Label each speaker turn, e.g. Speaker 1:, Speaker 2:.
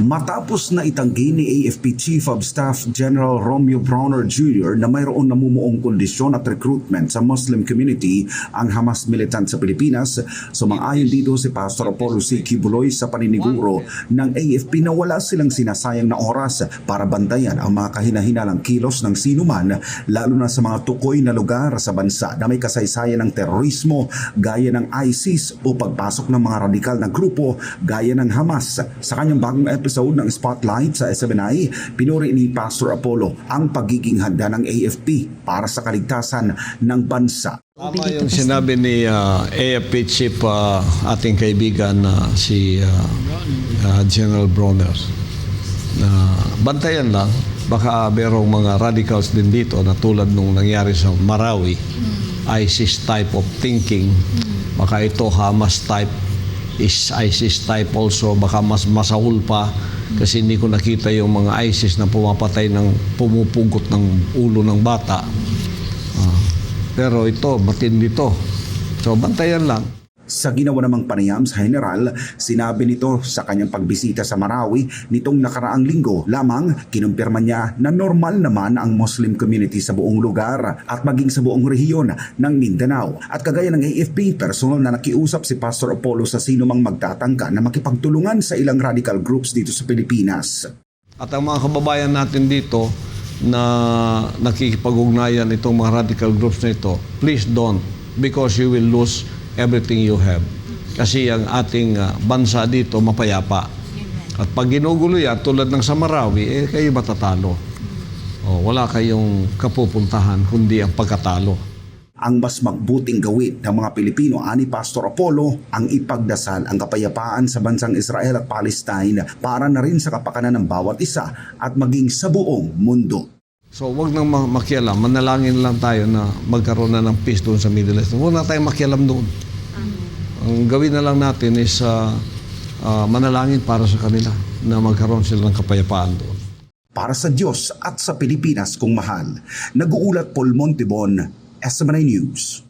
Speaker 1: Matapos na itanggi ni AFP Chief of Staff General Romeo Browner Jr. na mayroon namumuong kondisyon at recruitment sa Muslim community ang Hamas militant sa Pilipinas, sumang-ayon dito si Pastor Apollo C. Kibuloy sa paniniguro ng AFP na wala silang sinasayang na oras para bantayan ang mga kahinahinalang kilos ng sinuman lalo na sa mga tukoy na lugar sa bansa na may kasaysayan ng terorismo gaya ng ISIS o pagpasok ng mga radikal na grupo gaya ng Hamas. Sa kanyang bagong episode ng Spotlight sa SMNI, pinuri ni Pastor Apollo ang pagiging handa ng AFP para sa kaligtasan ng bansa.
Speaker 2: Tama yung sinabi ni uh, AFP Chief uh, ating kaibigan na si uh, uh, General Bronner na bantayan lang baka merong mga radicals din dito na tulad nung nangyari sa Marawi ISIS type of thinking. Baka ito Hamas type is ISIS type also baka mas masahol pa kasi hindi ko nakita yung mga ISIS na pumapatay ng pumupugot ng ulo ng bata Ah, pero ito, matindi to. So, bantayan lang.
Speaker 1: Sa ginawa namang panayam sa general, sinabi nito sa kanyang pagbisita sa Marawi nitong nakaraang linggo lamang kinumpirma niya na normal naman ang Muslim community sa buong lugar at maging sa buong rehiyon ng Mindanao. At kagaya ng AFP, personal na nakiusap si Pastor Apollo sa sino mang magtatangka na makipagtulungan sa ilang radical groups dito sa Pilipinas.
Speaker 2: At ang mga kababayan natin dito na nakikipag-ugnayan itong mga radical groups na ito, please don't because you will lose everything you have. Kasi ang ating ah, bansa dito mapayapa. At pag ginugulo yan, tulad ng sa Marawi, eh kayo matatalo. O, wala kayong kapupuntahan kundi ang pagkatalo.
Speaker 1: Ang mas magbuting gawin ng mga Pilipino ani Pastor Apollo ang ipagdasal ang kapayapaan sa bansang Israel at Palestine para na rin sa kapakanan ng bawat isa at maging sa buong mundo.
Speaker 2: So, wag nang ma- makialam. Manalangin lang tayo na magkaroon na ng peace doon sa Middle East. Huwag na tayong makialam doon. Ang gawin na lang natin is ah, ah, manalangin para sa kanila na magkaroon sila ng kapayapaan doon.
Speaker 1: Para sa Diyos at sa Pilipinas kung mahal, nag-uulat Paul Montibon, SMNI News.